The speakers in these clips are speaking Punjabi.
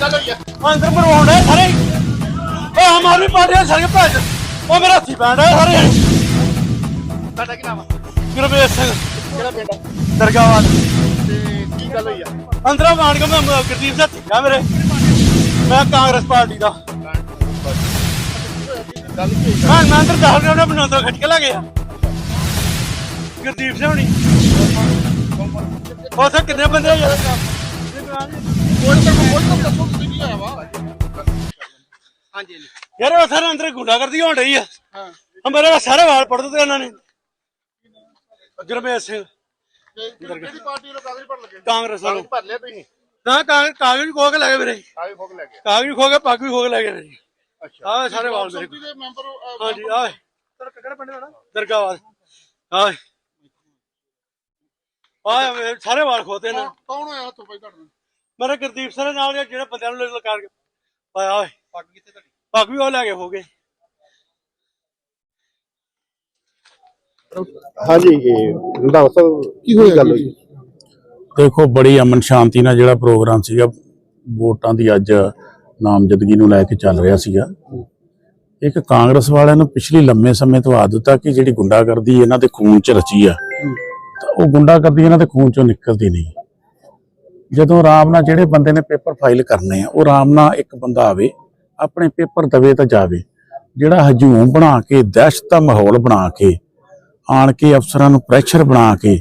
ਗੱਲ ਹੋਈ ਆ। ਅੰਦਰ ਮਰਵਾਉਣਾ ਸਾਰੇ। ਉਹ ਹਮਾਰੀ ਪਾਰਟੀ ਸਾਰੇ ਭੈਣ ਚੋਦ। ਉਹ ਮੇਰਾ ਹੱਥੀ ਬੈਂਡ ਹੈ ਸਾਰੇ। ਤੁਹਾਡਾ ਕੀ ਨਾਮ ਆ? ਗੁਰਬੇਸ ਸਿੰਘ। ਕਿਹੜਾ ਪਿੰਡ ਆ? ਦਰਗਾਵਾਂ ਤੇ ਕੀ ਗੱਲ ਹੋਈ ਆ? ਅੰਦਰੋਂ ਮਾਨ ਕੇ ਮੈਂ ਮ- ਗੁਰਦੀਪ ਦਾ ਧੀਆ ਮੇਰੇ। ਮੈਂ ਕਾਂਗਰਸ ਪਾਰਟੀ ਦਾ। ਗੱਲ ਕੀ ਹੋਈ? ਮੈਂ ਮੈਂ ਅੰਦਰ ਦਾਖਲ ਕਰਾਉਣਾ ਬਣਾਉਂਦਾ ਖੱਟ ਕੇ ਲੈ ਗਿਆ। ਗੁਰਦੀਪ ਸਿੰਘ ਹੁਣੀ। ਉੱਥੇ ਕਿੰਨੇ ਬੰਦੇ ਆ ਯਾਰ? ਹਾਂਜੀ ਹਾਂਜੀ ਯਾਰ ਉਹ ਸਾਰੇ ਅੰਦਰ ਗੁੰਡਾਗਰਦੀ ਹੋਣ ਰਹੀ ਆ। ਹਾਂ ਆ ਮੇਰੇ ਤਾਂ ਸਾਰੇ ਵਾਲ ਪੜ ਦਿੱਤੇ ਇਹਨਾਂ ਨੇ। ਗੁਰਮੇਸ਼ ਸਿੰਘ। ਤੇ ਕਿਹੜੀ ਪਾਰਟੀ ਨੂੰ ਕਾਗਜ਼ ਭਰ ਲੱਗੇ ਕਾਂਗਰਸ ਵੱਲੋਂ। ਭਰ ਲਿਆ ਤੁਸੀਂ ਨਾ ਕਾਗਜ਼ ਕਾਗਜ਼ ਵੀ ਖੋ ਕੇ ਲੈ ਗਏ ਮੇਰੇ ਕਾਗਜ਼ ਫੋਕ ਲੈ ਗਏ ਕਾਗਜ਼ ਵੀ ਖੋ ਕੇ ਪੱਗ ਵੀ ਖੋ ਕੇ ਲੈ ਗਏ ਮੇਰੇ ਅੱਛਾ। ਆਹ ਸਾਰੇ ਵਾਲ ਮੇਰੇ ਦੇ ਮੈਂਬਰ ਅਹ, ਹਾਂਜੀ ਆਹ। ਤੇਰਾ ਕਿਹੜਾ ਪਿੰਡ ਦਾ ਨਾ ਦਰਗਾਹਵਾਲ ਆਹ। ਆਹ ਮੇਰੇ ਸਾਰੇ ਵਾਲ ਖੋਤੇ ਨੇ। ਕੌਣ ਹੋਇਆ ਹੱਥੋਂ ਪਾਈ ਤੁਹਾਡੇ ਨਾਲ? ਮੇਰੇ ਗੁਰਦੀਪ ਦੇ ਨਾਲ ਜਿਹੜੇ ਬੰਦਿਆਂ ਨੂੰ ਲਲਕਾਰ ਕੇ ਪਾਇਆ ਓਏ ਪੱਗ ਕਿੱਥੇ ਤੁਹਾਡੀ? ਪੱਗ ਵੀ ਉਹ ਲੈ ਕੇ ਹੋ ਗਏ। ਹਾਂਜੀ ਇਹ ਰੰਧਾਵਾ ਸਾਹਿਬ ਕੀ ਹੋਈ ਗੱਲ ਹੋਈ ਦੇਖੋ ਬੜੀ ਅਮਨ ਸ਼ਾਂਤੀ ਨਾਲ ਜਿਹੜਾ ਪ੍ਰੋਗਰਾਮ ਸੀਗਾ ਵੋਟਾਂ ਦੀ ਅੱਜ ਨਾਮਜ਼ਦਗੀ ਨੂੰ ਲੈ ਕੇ ਚੱਲ ਰਿਹਾ ਸੀਗਾ। ਇੱਕ ਕਾਂਗਰਸ ਵਾਲਿਆਂ ਨੂੰ ਪਿਛਲੀ ਲੰਮੇ ਸਮੇਂ ਤੋਂ ਆਦਤ ਆ ਕਿ ਜਿਹੜੀ ਗੁੰਡਾਗਰਦੀ ਇਹਨਾਂ ਦੇ ਖੂਨ 'ਚ ਰਚੀ ਆ ਤਾਂ ਉਹ ਗੁੰਡਾਗਰਦੀ ਇਹਨਾਂ ਦੇ ਖੂਨ 'ਚੋਂ ਨਿਕਲਦੀ ਨਹੀਂ। ਜਦੋਂ ਆਰਾਮ ਨਾਲ ਜਿਹੜੇ ਬੰਦੇ ਨੇ ਪੇਪਰ ਫਾਈਲ ਕਰਨੇ ਆ, ਉਹ ਆਰਾਮ ਨਾਲ ਇੱਕ ਬੰਦਾ ਆਵੇ, ਆਪਣੇ ਪੇਪਰ ਦਵੇ ਤਾਂ ਜਾਵੇ। ਜਿਹੜਾ ਹਜੂਮ ਬਣਾ ਕੇ, ਦਹਿਸ਼ਤ ਦਾ ਮਾਹੌਲ ਬਣਾ ਕੇ, ਆਣ ਕੇ ਅਫਸਰਾਂ ਨੂੰ ਪ੍ਰੈਸ਼ਰ ਬਣਾ ਕੇ,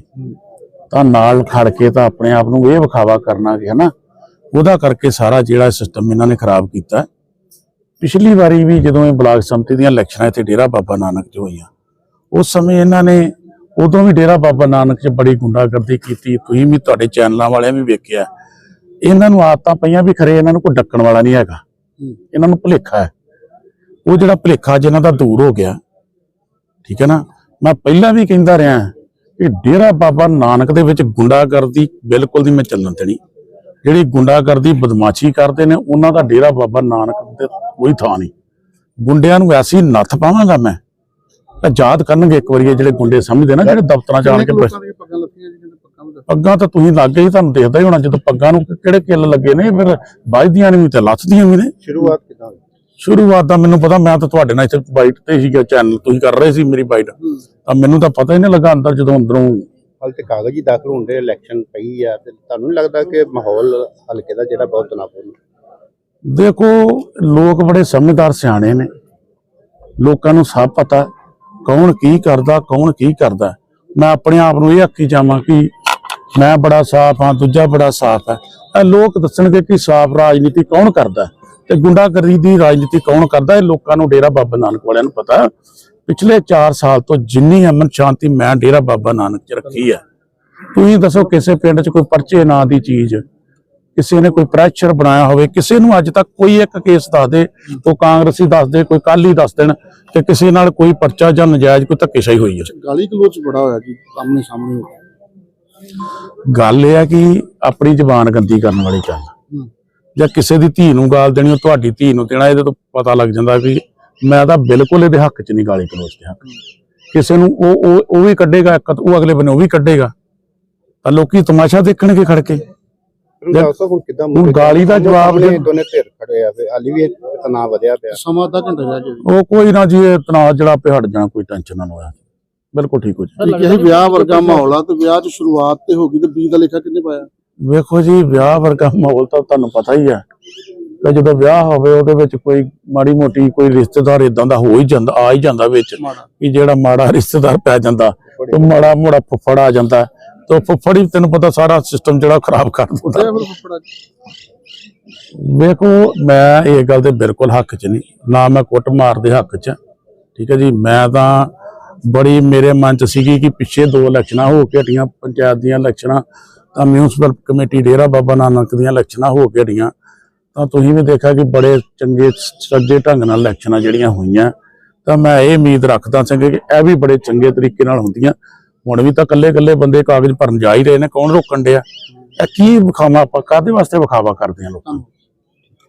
ਤਾਂ ਨਾਲ ਖੜ ਕੇ ਤਾਂ ਆਪਣੇ ਆਪ ਨੂੰ ਇਹ ਵਿਖਾਵਾ ਕਰਨਾ ਕਿ ਹਨਾ, ਉਹਦਾ ਕਰਕੇ ਸਾਰਾ ਜਿਹੜਾ ਸਿਸਟਮ ਇਹਨਾਂ ਨੇ ਖਰਾਬ ਕੀਤਾ। ਪਿਛਲੀ ਵਾਰੀ ਵੀ ਜਦੋਂ ਇਹ ਬਲਾਕ ਸੰਮਤੀ ਦੀਆਂ ਇਲੈਕਸ਼ਨਾਂ ਇੱਥੇ ਡੇਰਾ ਬਾਬਾ ਨਾਨਕ 'ਚ ਹੋਈਆਂ, ਉਸ ਸਮੇਂ ਇਹਨਾਂ ਨੇ ਉਦੋਂ ਵੀ ਡੇਰਾ ਬਾਬਾ ਨਾਨਕ 'ਚ ਬੜੀ ਗੁੰਡਾਗਰਦੀ ਕੀਤੀ ਤੁਸੀਂ ਵੀ ਤੁਹਾਡੇ ਚੈਨਲਾਂ ਵਾਲਿਆਂ ਵੀ ਵੇਖਿਆ। ਇਹਨਾਂ ਨੂੰ ਆਦਤਾਂ ਪਈਆਂ ਵੀ ਖਰੇ ਇਹਨਾਂ ਨੂੰ ਕੋਈ ਡੱਕਣ ਵਾਲਾ ਨਹੀਂ ਹੈਗਾ। ਇਹਨਾਂ ਨੂੰ ਭੁਲੇਖਾ ਹੈ। ਉਹ ਜਿਹੜਾ ਭੁਲੇਖਾ ਜਿਨ੍ਹਾਂ ਦਾ ਦੂਰ ਹੋ ਗਿਆ ਠੀਕ ਹੈ ਨਾ? ਮੈਂ ਪਹਿਲਾਂ ਵੀ ਕਹਿੰਦਾ ਰਿਹਾ ਕਿ ਡੇਰਾ ਬਾਬਾ ਨਾਨਕ ਦੇ ਵਿੱਚ ਗੁੰਡਾਗਰਦੀ ਬਿਲਕੁਲ ਨਹੀਂ ਮੈਂ ਚੱਲਣ ਦੇਣੀ। ਜਿਹੜੀ ਗੁੰਡਾਗਰਦੀ ਬਦਮਾਸ਼ੀ ਕਰਦੇ ਨੇ ਉਹਨਾਂ ਦਾ ਡੇਰਾ ਬਾਬਾ ਨਾਨਕ ਤੇ ਕੋਈ ਥਾਂ ਨਹੀਂ। ਗੁੰਡਿਆਂ ਨੂੰ ਐਸੀ ਨੱਥ ਪਾਵਾਂਗਾ ਮੈਂ ਤਾਂ ਯਾਦ ਕਰਨਗੇ ਇੱਕ ਵਾਰੀ ਇਹ ਜਿਹੜੇ ਗੁੰਡੇ ਸਮਝਦੇ ਨਾ ਜਿਹੜੇ ਦਫ਼ਤਰਾਂ ਚ ਆਣ ਕੇ ਪੱਗਾਂ ਲੱਥੀਆਂ ਜੀ ਪੱਗਾਂ ਤਾਂ ਤੁਸੀਂ ਲੱਗ ਗਏ ਤੁਹਾਨੂੰ ਦੇਖਦਾ ਹੀ ਹੋਣਾ ਜਦੋਂ ਪੱਗਾਂ ਨੂੰ ਕਿਹੜੇ ਕਿੱਲ ਲੱਗੇ ਨੇ ਫਿਰ ਵੱਜਦੀਆਂ ਨੇ ਵੀ ਤੇ ਲੱਥਦੀਆਂ ਵੀ ਨੇ। ਸ਼ੁਰੂਆਤ ਕਿਦਾਂ ਸ਼ੁਰੂਆਤ ਦਾ ਮੈਨੂੰ ਪਤਾ ਮੈਂ ਤਾਂ ਤੁਹਾਡੇ ਨਾਲ ਇੱਥੇ ਬਾਈਟ ਤੇ ਸੀਗਾ ਚੈਨਲ ਤੁਸੀਂ ਕਰ ਰਹੇ ਸੀ ਮੇਰੀ ਬਾਈਟ। ਤਾਂ ਮੈਨੂੰ ਤਾਂ ਪਤਾ ਹੀ ਨਹੀਂ ਲੱਗਾ ਅੰਦਰ ਜਦੋਂ ਅੰਦਰੋਂ ਹਾਲ ਤੇ ਕਾਗਜ਼ ਹੀ ਦਾਖਲ ਹੁੰਦੇ ਇਲੈਕਸ਼ਨ ਪਈ ਆ ਤੇ ਤੁਹਾਨੂੰ ਨਹੀਂ ਲੱਗਦਾ ਕਿ ਮਾਹੌਲ ਹਲਕੇ ਦਾ ਜਿਹੜਾ ਬਹੁਤ ਤਣਾਅਪੂਰਨ ਦੇਖੋ ਲੋਕ ਬੜੇ ਸਮਝਦਾਰ ਸਿਆਣੇ ਨੇ। ਲੋਕਾਂ ਨੂੰ ਸਭ ਪਤਾ ਕੌਣ ਕੀ ਕਰਦਾ, ਕੌਣ ਕੀ ਕਰਦਾ। ਮੈਂ ਆਪਣੇ ਆਪ ਨੂੰ ਇਹ ਆਖੀ ਜਾਵਾਂ ਕਿ ਮੈਂ ਬੜਾ ਸਾਫ਼ ਹਾਂ, ਦੂਜਾ ਬੜਾ ਸਾਫ਼ ਹੈ। ਇਹ ਲੋਕ ਦੱਸਣਗੇ ਕਿ ਸਾਫ਼ ਰਾਜਨੀਤੀ ਕੌਣ ਕਰਦਾ ਤੇ ਗੁੰਡਾਗਰਦੀ ਦੀ ਰਾਜਨੀਤੀ ਕੌਣ ਕਰਦਾ ਇਹ ਲੋਕਾਂ ਨੂੰ ਡੇਰਾ ਬਾਬਾ ਨਾਨਕ ਵਾਲਿਆਂ ਨੂੰ ਪਤਾ। ਪਿਛਲੇ 4 ਸਾਲ ਤੋਂ ਜਿੰਨੀ ਅਮਨ ਸ਼ਾਂਤੀ ਮੈਂ ਡੇਰਾ ਬਾਬਾ ਨਾਨਕ 'ਚ ਰੱਖੀ ਹੈ। ਤੁਸੀਂ ਦੱਸੋ ਕਿਸੇ ਪਿੰਡ 'ਚ ਕੋਈ ਪਰਚੇ ਨਾਂ ਦੀ ਚੀਜ਼ ਕਿਸੇ ਨੇ ਕੋਈ ਪ੍ਰੈਸ਼ਰ ਬਣਾਇਆ ਹੋਵੇ ਕਿਸੇ ਨੂੰ ਅੱਜ ਤੱਕ ਕੋਈ ਇੱਕ ਕੇਸ ਦੱਸ ਦੇ ਉਹ ਕਾਂਗਰਸੀ ਦੱਸ ਦੇ ਕੋਈ ਕਾਲੀ ਦੱਸ ਦੇਣ ਕਿ ਕਿਸੇ ਨਾਲ ਕੋਈ ਪਰਚਾ ਜਾਂ ਨਜਾਇਜ਼ ਕੋਈ ਧੱਕੇਸ਼ਾਹੀ ਹੋਈ ਹੈ ਗਾਲੀ ਗਲੋਚ ਬੜਾ ਹੋਇਆ ਜੀ ਸਾਹਮਣੇ ਸਾਹਮਣੇ। ਗੱਲ ਇਹ ਹੈ ਕਿ ਆਪਣੀ ਜ਼ਬਾਨ ਗੰਦੀ ਕਰਨ ਵਾਲੀ ਗੱਲ। ਜਾਂ ਕਿਸੇ ਦੀ ਧੀ ਨੂੰ ਗਾਲ ਦੇਣੀ ਉਹ ਤੁਹਾਡੀ ਧੀ ਨੂੰ ਦੇਣਾ ਇਹਦੇ ਤੋਂ ਪਤਾ ਲੱਗ ਜਾਂਦਾ ਵੀ ਮੈਂ ਤਾਂ ਬਿਲਕੁਲ ਇਹਦੇ ਹੱਕ 'ਚ ਨਹੀਂ ਗਾਲੀ ਗਲੋਚ ਦੇ ਹੱਕ। ਕਿਸੇ ਨੂੰ ਉਹ ਉਹ ਉਹ ਵੀ ਕੱਢੇਗਾ ਇੱਕ ਉਹ ਅਗਲੇ ਬੰਨੇ ਉਹ ਵੀ ਕੱਢੇਗਾ ਤਾਂ ਲੋਕੀ ਤਮਾਸ਼ਾ ਦੇਖਣਗੇ ਖੜ ਕੇ ਹੁਣ ਕਿਦਾਂ ਹੁਣ ਗਾਲੀ ਦਾ ਜਵਾਬ ਦੇ- ਦੋਨੇ ਧਿਰ ਖੜੇ ਆ ਫੇ ਹਾਲੀ ਵੀ ਤਣਾਅ ਵਧਿਆ ਪਿਆ। ਸਮਾਂ ਅੱਧਾ ਘੰਟਾ ਰਹਿ ਗਿਆ ਜੀ। ਉਹ ਕੋਈ ਨਾ ਜੀ ਇਹ ਤਣਾਅ ਜਿਹੜਾ ਪਿਆ ਹਟ ਜਾਣਾ ਕੋਈ ਟੈਨਸ਼ਨ ਨਾ ਹੋਇਆ ਬਿਲਕੁਲ ਠੀਕ ਹੋ ਜੀ। ਇਹ ਕਿਸੇ ਵਿਆਹ ਵਰਗਾ ਮਾਹੌਲ ਆ ਤੇ ਵਿਆਹ ਦੀ ਸ਼ੁਰੂਆਤ ਤੇ ਹੋ ਗਈ ਤੇ ਬੀ ਦਾ ਲੇਖਾ ਕਿੰਨੇ ਪਾਇਆ? ਵੇਖੋ ਜੀ ਵਿਆਹ ਵਰਗਾ ਮਾਹੌਲ ਤਾਂ ਤੁਹਾਨੂੰ ਪਤਾ ਹੀ ਹੈ ਕਿ ਜਦੋਂ ਵਿਆਹ ਹੋਵੇ ਉਹਦੇ ਵਿੱਚ ਕੋਈ ਮਾੜੀ ਮੋਟੀ ਕੋਈ ਰਿਸ਼ਤੇਦਾਰ ਇਦਾਂ ਦਾ ਹੋ ਹੀ ਜਾਂਦਾ ਆ ਹੀ ਜਾਂਦਾ ਵਿੱਚ ਕਿ ਜਿਹੜਾ ਮਾੜਾ ਰਿਸ਼ਤੇਦਾਰ ਪੈ ਜਾਂਦਾ ਤੇ ਮਾੜਾ ਮੋੜਾ ਫੁੱਫੜ ਆ ਜਾਂਦਾ ਤੇ ਫੁੱਫੜ ਹੀ ਤੈਨੂੰ ਪਤਾ ਸਾਰਾ ਸਿਸਟਮ ਜਿਹੜਾ ਖਰਾਬ ਕਰ ਦਿੰਦਾ। ਵੇਖੋ ਮੈਂ ਇਹ ਗੱਲ ਦੇ ਬਿਲਕੁਲ ਹੱਕ 'ਚ ਨਹੀਂ। ਨਾ ਮੈਂ ਕੁੱਟ ਮਾਰ ਦੇ ਹੱਕ 'ਚ। ਠੀਕ ਹੈ ਜੀ ਮੈਂ ਤਾਂ ਬੜੀ ਮੇਰੇ ਮਨ 'ਚ ਸੀਗੀ ਕਿ ਪਿੱਛੇ ਦੋ ਇਲੈਕਸ਼ਨਾਂ ਹੋ ਕੇ ਹਟੀਆਂ ਪੰਚਾਇਤ ਦੀਆਂ ਇਲੈਕਸ਼ਨਾਂ ਤਾਂ ਮਿਊਨਿਸਪਲ ਕਮੇਟੀ ਡੇਰਾ ਬਾਬਾ ਨਾਨਕ ਦੀਆਂ ਇਲੈਕਸ਼ਨਾਂ ਹੋ ਕੇ ਹਟੀਆਂ। ਤਾਂ ਤੁਸੀਂ ਵੀ ਦੇਖਿਆ ਕਿ ਬੜੇ ਚੰਗੇ ਸੱਜੇ ਢੰਗ ਨਾਲ ਇਲੈਕਸ਼ਨਾਂ ਜਿਹੜੀਆਂ ਹੋਈਆਂ। ਤਾਂ ਮੈਂ ਇਹ ਉਮੀਦ ਰੱਖਦਾ ਸੀ ਕਿ ਇਹ ਵੀ ਬੜੇ ਚੰਗੇ ਤਰੀਕੇ ਨਾਲ ਹੁੰਦੀਆਂ। ਹੁਣ ਵੀ ਤਾਂ ਕੱਲੇ ਕੱਲੇ ਬੰਦੇ ਕਾਗਜ਼ ਭਰਨ ਜਾ ਹੀ ਰਹੇ ਨੇ, ਕੌਣ ਰੋਕਣ ਡਿਆ? ਇਹ ਕੀ ਵਿਖਾਵਾ ਆਪਾਂ, ਕਾਹਦੇ ਵਾਸਤੇ ਵਿਖਾਵਾ ਕਰਦੇ ਆ ਲੋਕਾਂ ਨੂੰ?